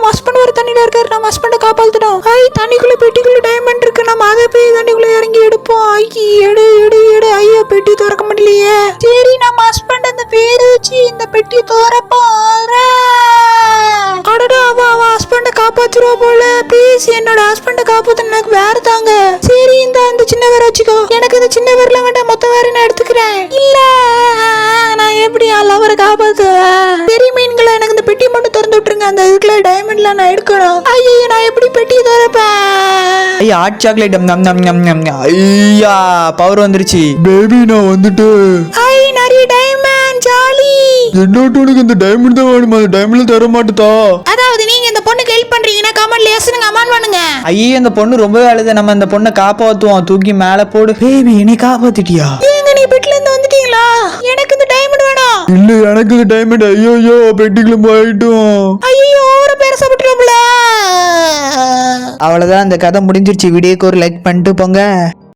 நம்ம ஹஸ்பண்ட் ஒரு தண்ணியில் இருக்காரு. நம்ம ஹஸ்பண்டை காப்பாத்துட்டோம். ஐ தண்ணிக்குள்ளே பெட்டிக்குள்ளே டைமண்ட் இருக்கு. நம்ம அதை போய் தண்ணிக்குள்ளே இறங்கி எடுப்போம். ஐ எடு எடு எடு. ஐயா பெட்டி திறக்க முடியலையே. சரி நம்ம ஹஸ்பண்ட் அந்த பேர் வச்சு இந்த பெட்டி திறப்போம் அடடா அவ அவ ஹஸ்பண்டை காப்பாத்துருவா போல. ப்ளீஸ் என்னோட ஹஸ்பண்டை காப்பாத்து. எனக்கு வேற தாங்க. சரி இந்த அந்த சின்ன வேற வச்சுக்கோ. எனக்கு இந்த சின்ன வேர்ல வேண்டாம் மொத்த வேற நான் எடுத்துக்கிறேன். இல்ல நான் எப்படி அல்லவரை லவரை காப்பாத்துவேன்? சரி மீன்களை எனக்கு இந்த பெட்டி மட்டும் அந்த இதுக்குள்ள டைமண்ட்ல நான் எடுக்கணும் ஐயோ நான் எப்படி பெட்டி திறப்பேன் ஐயா ஹாட் சாக்லேட் நம் நம் நம் நம். ஐயா பவர் வந்துருச்சு. பேபி நான் வந்துட்டேன் ஐ நிறைய டைமண்ட் ஜாலி என்னட்டு உனக்கு இந்த டைமண்ட் தான் வேணுமா? அந்த டைமண்ட் தர மாட்டுதா? அதாவது நீங்க இந்த பொண்ணுக்கு ஹெல்ப் பண்றீங்கன்னா கமெண்ட்ல எஸ்னுங்க அமான் பண்ணுங்க. ஐயே இந்த பொண்ணு ரொம்பவே அழுது நம்ம இந்த பொண்ணை காப்பாத்துவோம். தூக்கி மேல போடு. பேபி என்னை காப்பாத்திட்டியா ஏங்க நீ பெட்ல இருந்து வந்துட்டீங்களா எனக்கு இந்த டைமண்ட் வேணும் இல்ல எனக்கு இந்த டைமண்ட் ஐயோ ஐயோ பெட்டிக்குள்ள போயிட்டோம். ஐயோ ஒரு பேர் சாப்பிட்டுருவோம்ல அவ்வளவுதான் இந்த கதை முடிஞ்சிருச்சு. வீடியோக்கு ஒரு லைக் பண்ணிட்டு போங்க.